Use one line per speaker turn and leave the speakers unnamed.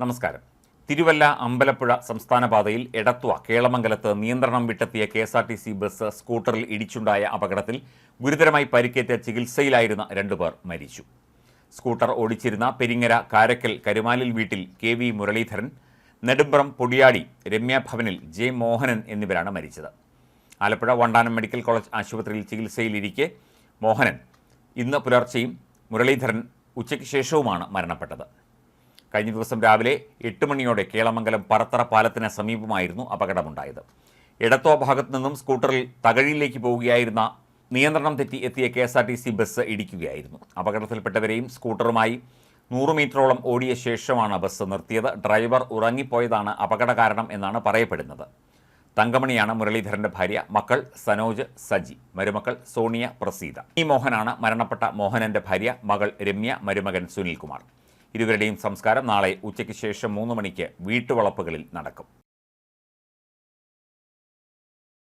നമസ്കാരം. തിരുവല്ല അമ്പലപ്പുഴ സംസ്ഥാന പാതയിൽ എടത്വ കേളമംഗലത്ത് നിയന്ത്രണം വിട്ടെത്തിയ K S R T C bus സ്കൂട്ടറിൽ ഇടിച്ചുണ്ടായ അപകടത്തിൽ ഗുരുതരമായി പരിക്കേറ്റ ചികിത്സയിലായിരുന്ന രണ്ടുപേർ മരിച്ചു. സ്കൂട്ടർ ഓടിച്ചിരുന്ന പെരിങ്ങര കാരക്കൽ കരുമാലിൽ വീട്ടിൽ കെ വി മുരളീധരൻ നെടുമ്പ്രം പൊടിയാടി രമ്യ ഭവനിൽ ജെ മോഹനൻ എന്നിവരാണ് മരിച്ചത്. ആലപ്പുഴ വണ്ടാനം മെഡിക്കൽ കോളേജ് ആശുപത്രിയിൽ ചികിത്സയിലിരിക്കെ മോഹനൻ ഇന്ന് പുലർച്ചെയും മുരളീധരൻ ഉച്ചയ്ക്ക് ശേഷവുമാണ് മരണപ്പെട്ടത്. കഴിഞ്ഞ ദിവസം രാവിലെ എട്ട് മണിയോടെ കേളമംഗലം പറത്തറ പാലത്തിന് സമീപമായിരുന്നു അപകടമുണ്ടായത്. ഇടത്തോ ഭാഗത്തു നിന്നും സ്കൂട്ടറിൽ തകഴിയിലേക്ക് പോവുകയായിരുന്ന നിയന്ത്രണം തെറ്റി എത്തിയ K S R T C bus ഇടിക്കുകയായിരുന്നു. അപകടത്തിൽപ്പെട്ടവരെയും സ്കൂട്ടറുമായി നൂറ് മീറ്ററോളം ഓടിയ ശേഷമാണ് ബസ് നിർത്തിയത്. ഡ്രൈവർ ഉറങ്ങിപ്പോയതാണ് അപകട കാരണം എന്നാണ് പറയപ്പെടുന്നത്. തങ്കമണിയാണ് മുരളീധരന്റെ ഭാര്യ മക്കൾ സനോജ് സജി മരുമക്കൾ സോണിയ പ്രസീത. ഈ മോഹനാണ് മരണപ്പെട്ട മോഹനന്റെ ഭാര്യ മകൾ രമ്യ മരുമകൻ സുനിൽകുമാർ. ഇരുവരുടെയും സംസ്കാരം നാളെ ഉച്ചയ്ക്ക് ശേഷം മൂന്ന് മണിക്ക് വീട്ടുവളപ്പുകളിൽ നടക്കും